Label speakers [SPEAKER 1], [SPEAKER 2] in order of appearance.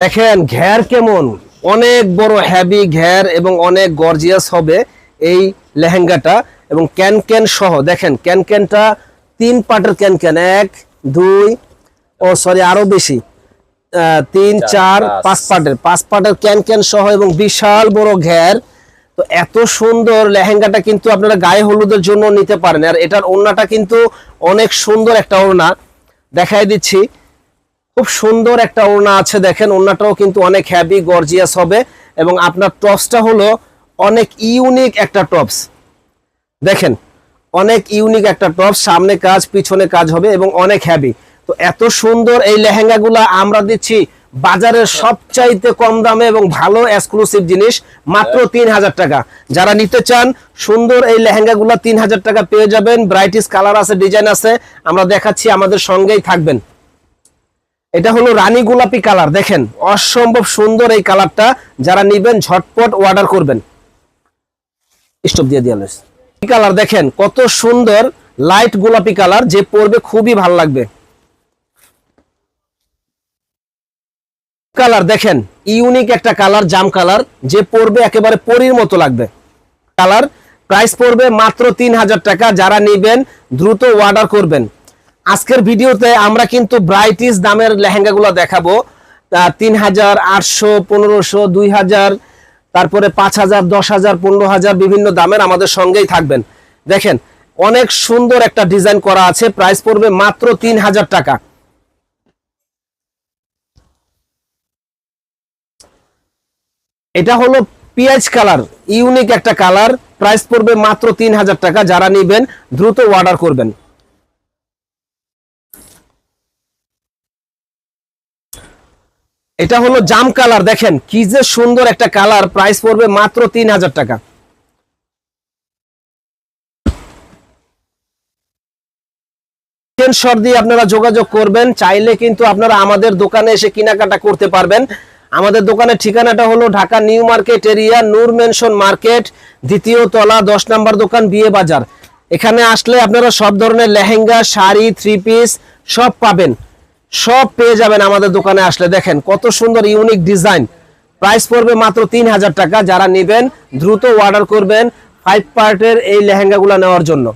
[SPEAKER 1] দেখেন ঘের কেমন? অনেক বড় হ্যাভি ঘের এবং অনেক গর্জিয়াস হবে এই লেহেঙ্গাটা এবং ক্যান ক্যান সহ। দেখেন ক্যান ক্যানটা তিন পাটের ক্যান ক্যান এক দুই ও সরি আরও বেশি। তিন
[SPEAKER 2] চার। পাঁচ
[SPEAKER 1] পাটের পাঁচ পাটের ক্যান ক্যান সহ এবং বিশাল বড় ঘের। তো এত সুন্দর লেহেঙ্গাটা কিন্তু আপনারা গায়ে হলুদের জন্য নিতে পারেন। আর এটার ওড়নাটা কিন্তু অনেক সুন্দর একটা ওড়না। দেখাই দিচ্ছি। খুব সুন্দর একটা ওড়না আছে দেখেন, ওড়নাটাও কিন্তু অনেক হ্যাভি গর্জিয়াস হবে। এবং আপনার টপসটা হলো অনেক ইউনিক একটা টপস দেখেন, অনেক ইউনিক একটা টপস সামনে কাজ, পিছনে কাজ হবে এবং অনেক হ্যাভি তো এত সুন্দর এই লেহেঙ্গাগুলা আমরা দিচ্ছি বাজারের সবচাইতে কম দামে এবং ভালো এক্সক্লুসিভ জিনিস, মাত্র তিন হাজার টাকা। যারা নিতে চান, সুন্দর এই লেহেঙ্গাগুলা তিন হাজার টাকা পেয়ে যাবেন। ব্রাইটিস কালার আছে ডিজাইন আছে। আমরা দেখাচ্ছি, আমাদের সঙ্গেই থাকবেন। এটা হলো রানী গোলাপি কালার, দেখেন। অসম্ভব সুন্দর এই কালারটা। যারা নিবেন, ঝটপট অর্ডার করবেন। স্টপ দিয়ে দিয়ে কালার দেখেন, কত সুন্দর লাইট গোলাপি কালার, যে পরবে খুবই ভালো লাগবে। কালার দেখেন ইউনিক একটা কালার, জাম কালার, যে পরবে একেবারে পরীর মতো লাগবে। কালার প্রাইস পড়বে মাত্র তিন হাজার টাকা। যারা নেবেন, দ্রুত অর্ডার করবেন। আজকের ভিডিওতে আমরা কিন্তু ব্রাইটিস দামের লেহেঙ্গাগুলো দেখাবো। তিন হাজার আটশো পনেরোশো দুই হাজার তারপরে পাঁচ হাজার দশ হাজার পনেরো হাজার বিভিন্ন দামের আমাদের সঙ্গেই থাকবেন। দেখেন, অনেক সুন্দর একটা ডিজাইন করা আছে, প্রাইস পড়বে মাত্র তিন হাজার টাকা। এটা হলো পিঁয়াজ কালার, ইউনিক একটা কালার, প্রাইস পড়বে মাত্র তিন হাজার টাকা, যারা নিবেন দ্রুত অর্ডার করবেন। এটা হলো জাম কালার, দেখেন কি যে সুন্দর একটা কালার প্রাইস পড়বে মাত্র তিন হাজার টাকা আপনারা যোগাযোগ করবেন, চাইলে কিন্তু আপনারা আমাদের দোকানে এসে কেনাকাটা করতে পারবেন। আমাদের দোকানের ঠিকানাটা হলো Dhaka new market area, Noor mansion market, দ্বিতীয় তলা, দশ নম্বর দোকান, বিয়ে বাজার। এখানে আসলে আপনারা সব ধরনের লেহেঙ্গা, শাড়ি থ্রি পিস সব পাবেন। সব পেয়ে যাবেন আমাদের দোকানে আসলে। দেখেন, কত সুন্দর ইউনিক ডিজাইন প্রাইস পড়বে মাত্র তিন হাজার টাকা। যারা নেবেন, দ্রুত অর্ডার করবেন ফাইভ পার্টের এই লেহেঙ্গাগুলো নেওয়ার জন্য।